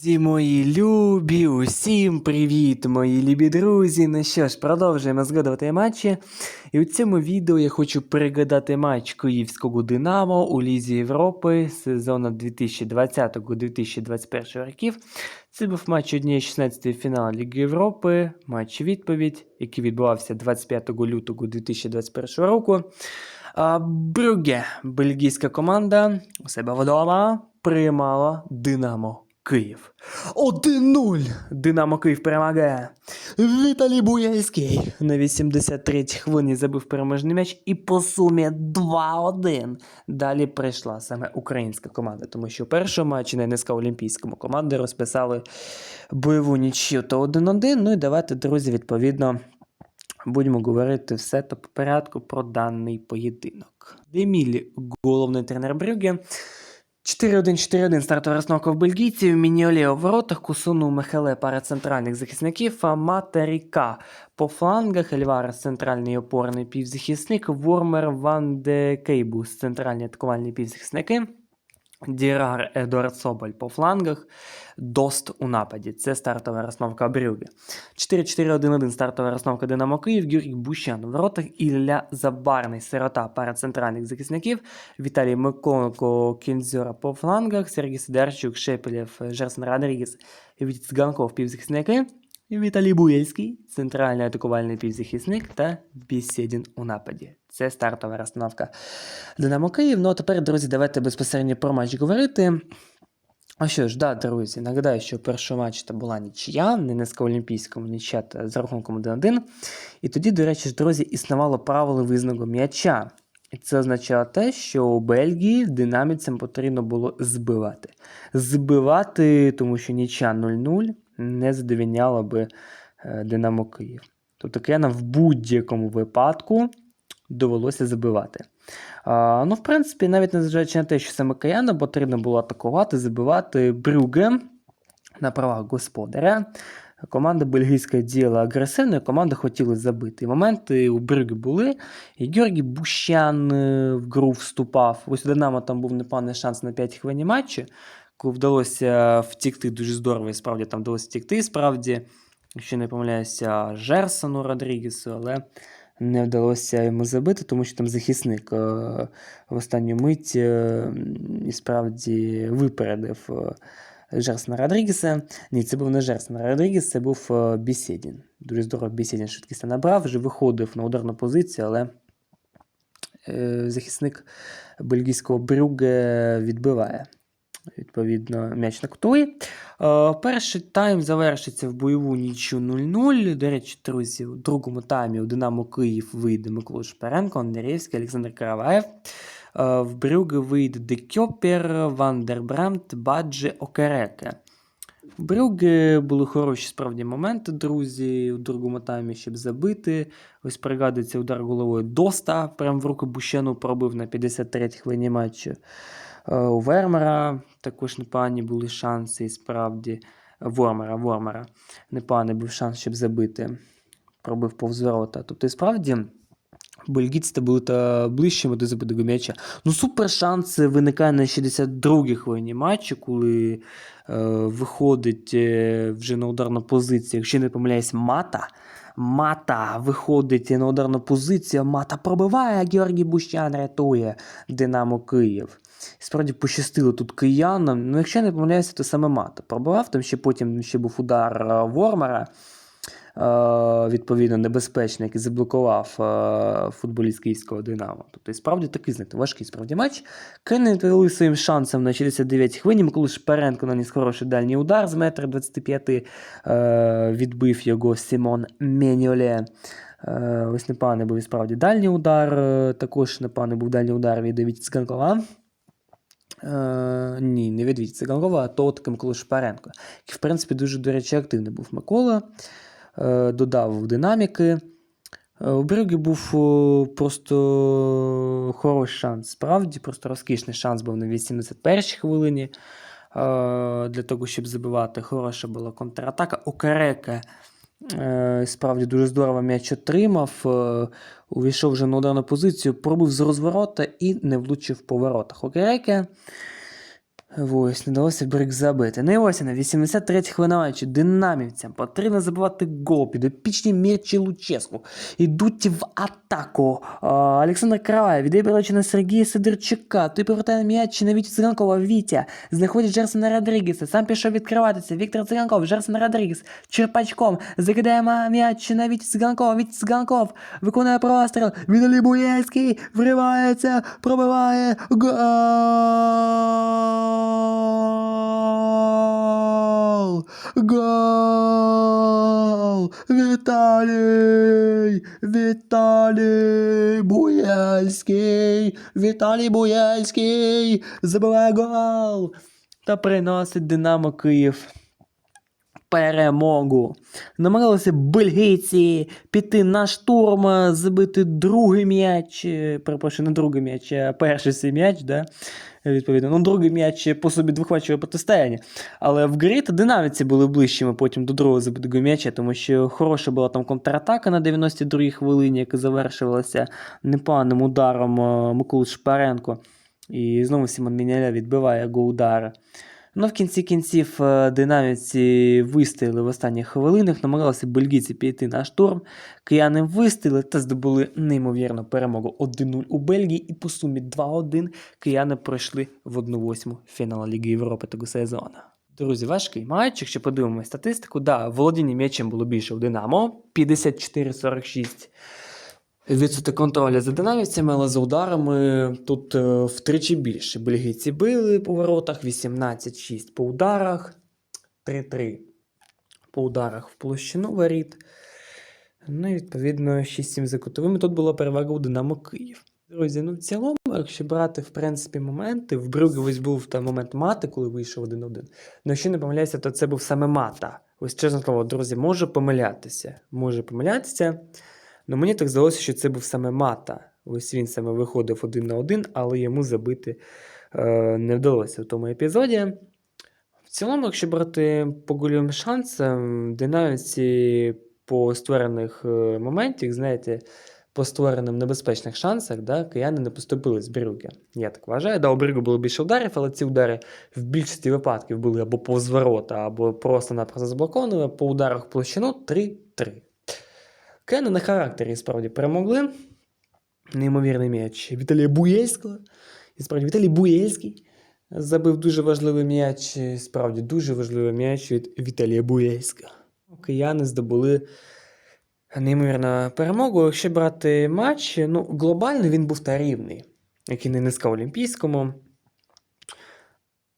Зі мої любі, усім привіт, мої любі друзі. Ну що ж, продовжуємо згадувати матчі. І у цьому відео я хочу перегадати матч Київського Динамо у Лізі Європи сезону 2020-2021 років. Це був матч однієї 16 фіналу Ліги Європи, матч відповідь, який відбувався 25 лютого 2021 року. А, Брюгге, бельгійська команда, у себе вдома приймала Динамо. Київ. 1-0. Динамо Київ перемагає. Віталій Буяльський на 83-й хвилині забив переможний м'яч і по сумі 2-1. Далі прийшла саме українська команда, тому що у першому матчі на НСК Олімпійському команди розписали бойову нічю то 1-1. Ну і давайте, друзі, відповідно. Будемо говорити все то по порядку про даний поєдинок. Деміль, головний тренер Брюгге. 4-1-4-1 стартова розновка в бельгійців, Мініолі у воротах, Кусуну Мехеле пара центральних захисників, Мата Ріка по флангах, Ельварес центральний опорний півзахисник, Вормер Ван де Кейбус центральні атакувальні півзахисники, Дірар Едуард Соболь по флангах, Дост у нападі. Це стартова розстановка Брюге. 4-4-1-1 стартова розстановка Динамо Київ, Георгій Бущан у воротах, Ілля Забарний, сирота пара центральних захисників, Віталій Миколенко, Кінзьора по флангах, Сергій Сидорчук, Шепелєв, Жерсон Родрігес, Віть Цганков півзахисники, Віталій Буєльський, центральний атакувальний півзахисник та Бісєдін у нападі. Це стартова розстановка Динамо Київ. Ну а тепер, друзі, давайте безпосередньо про матч говорити. А що ж, да, друзі, нагадаю, що перший матч це була нічия, не низько олімпійському нічия та з рахунком 1-1. І тоді, до речі, друзі, існувало правило визнаного м'яча. І це означало те, що у Бельгії динаміцям потрібно було збивати. Збивати, тому що нічия 0-0 не задовільняла би е, Динамо Київ. Тобто Кияна в будь-якому випадку довелося забивати. А, ну, в принципі, навіть незважаючи на те, що саме Каяна потрібно було атакувати, забивати Брюге на правах господаря. Команда бельгійська діяла агресивно, команда хотіла забити. Моменти у Брюге були. І Георгій Бущан е, в гру вступав. Ось у Динамо там був непоганий шанс на 5 хвилин коли вдалося втікти дуже здорово, і справді там вдалося втікти, справді, якщо не помиляюся, Жерсону Родрігесу, але не вдалося йому забити, тому що там захисник е, в останню мить е, і справді випередив е, Жерсона Родрігеса. Ні, це був не Жерсон Родрігес, це був е, Бісєдін. Дуже здорово Бісєдін швидкість набрав, вже виходив на ударну позицію, але е, захисник бельгійського Брюге відбиває. Відповідно, м'яч на кутовий. Е, перший тайм завершиться в бойову нічю 0-0. До речі, друзі, у другому таймі у Динамо Київ вийде Микола Шперенко, Андрієвський, Олександр Караваєв. Е, в Брюге вийде Декьопер, Вандербрамт, Баджи, Окереке. В Брюге були хороші справді моменти, друзі, у другому таймі, щоб забити. Ось пригадується удар головою Доста, прямо в руку Бущану пробив на 53-й хвилині матчу. Е, У Вермера також непогані були шанси, і справді. Вормера, Вормера. Непоганий був шанс, щоб забити. Пробив повз ворота. Тобто, і справді, бельгійці були та ближчими до забитого м'яча. Ну, супер шанс виникає на 62-й хвилині матчу, коли е, виходить е, вже на ударну позицію. Якщо не помиляюсь, мата. Мата виходить на ударну позицію. Мата пробиває, а Георгій Бущан рятує Динамо Київ. Справді пощастило тут киянам. Ну, якщо я не помиляюся, то саме Мата пробивав. Там ще потім ще був удар е, Вормера, е, відповідно, небезпечний, який заблокував е, футболіст київського Динамо. Тобто, справді такий знаєте, важкий справді матч. Кияни відповіли своїм шансом на 69 хвилин. Микола Шперенко наніс хороший дальній удар з метра 25 е, відбив його Сімон Меньоле. Е, Ось непоганий був і справді дальній удар. Також непоганий був дальній удар від Цганкова. Е, ні, не від Віті Циганкова, а того таки Микола Шпаренко, який, в принципі, дуже, до речі, активний був Микола, е, додав динаміки. Е, У Брюгі був просто хороший шанс. Справді, просто розкішний шанс був на 81-й хвилині для того, щоб забивати. Хороша була контратака. Окарека Е, Справді дуже здорово м'яч отримав. е, Увійшов вже на ударну позицію, пробив з розворота і не влучив по воротах. Окереке Ось, не вдалося брик забити. Ну і ось на 83 хвилина матчу динамівцям потрібно забивати гол. Підопічні Мірчі Луческу. Йдуть в атаку. Олександр Каравай віддає передачу на Сергія Сидорчука. Той повертає м'яч на Вітю Циганкова. Вітя знаходить Джерсона Родрігеса. Сам пішов відкриватися. Віктор Циганков, Джерсон Родрігес. Черпачком. Закидає м'яч на Вітю Циганкова. Вітя Циганков виконує простріл. Віталій Буєльський вривається, пробиває. Гол! Гол! Віталій! Віталій Буяльський! Віталій Буяльський! Забиває гол! Та приносить Динамо Київ перемогу. Намагалися бельгійці піти на штурм, е, забити другий м'яч. е, Перепрошую, не другий м'яч, а перший свій м'яч, да? відповідно. Ну, другий м'яч по собі двохматчеве протистояння. Але в грі та динаміці були ближчими потім до другого забитого м'яча, тому що хороша була там контратака на 92-й хвилині, яка завершилася непоганим ударом е, Миколи Шпаренко. І знову Сімон Міняля відбиває го удари. Ну, в кінці кінців е, динаміці вистояли в останніх хвилинах, намагалися бельгійці піти на штурм. Кияни вистояли та здобули неймовірну перемогу 1-0 у Бельгії, і по сумі 2-1 кияни пройшли в 1-8 фіналу Ліги Європи того сезону. Друзі, важкий матч, якщо подивимося статистику, да, володіння м'ячем було більше у Динамо 54-46. Відсоток контролю за динамівцями, але за ударами тут е, втричі більше. Бельгійці били по воротах, 18-6 по ударах, 3-3 по ударах в площину воріт. Ну і відповідно 6-7 за кутовими. Тут була перевага у Динамо Київ. Друзі, ну в цілому, якщо брати в принципі моменти, в Брюгге ось був там момент мати, коли вийшов 1-1. Ну, якщо не помиляюся, то це був саме мата. Ось чесно слово, друзі, можу помилятися. Може помилятися. Ну мені так здалося, що це був саме мата. Ось він саме виходив один на один, але йому забити е, не вдалося в тому епізоді. В цілому, якщо брати по гольовим шансам, динаміці по створених е, моментах, знаєте, по створеним небезпечних шансах, да, кияни не поступили з Брюгге. Я так вважаю. Да, у Брюгге було більше ударів, але ці удари в більшості випадків були або повз ворота, або просто-напросто заблоковані. По ударах площину 3-3. Кияни на характері справді перемогли. Неймовірний м'яч Віталія Буєльського. І справді Віталій Буєльський забив дуже важливий м'яч. Справді дуже важливий м'яч від Віталія Буєльського. Кияни здобули неймовірну перемогу. Якщо брати матч, ну, глобально він був та рівний, який не низька Олімпійському.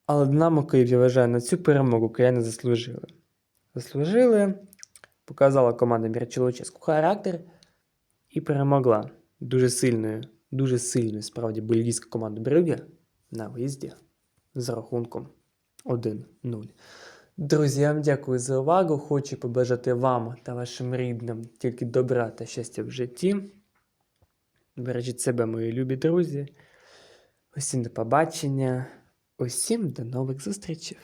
Але Динамо Київ, я вважаю, на цю перемогу кияни заслужили. Заслужили, показала команда Мірчилоческу характер і перемогла дуже сильною, дуже сильною, справді, бельгійська команда Брюгге на виїзді за рахунком 1-0. Друзі, я дякую за увагу. Хочу побажати вам та вашим рідним тільки добра та щастя в житті. Бережіть себе, мої любі друзі. Усім до побачення. Усім до нових зустрічей.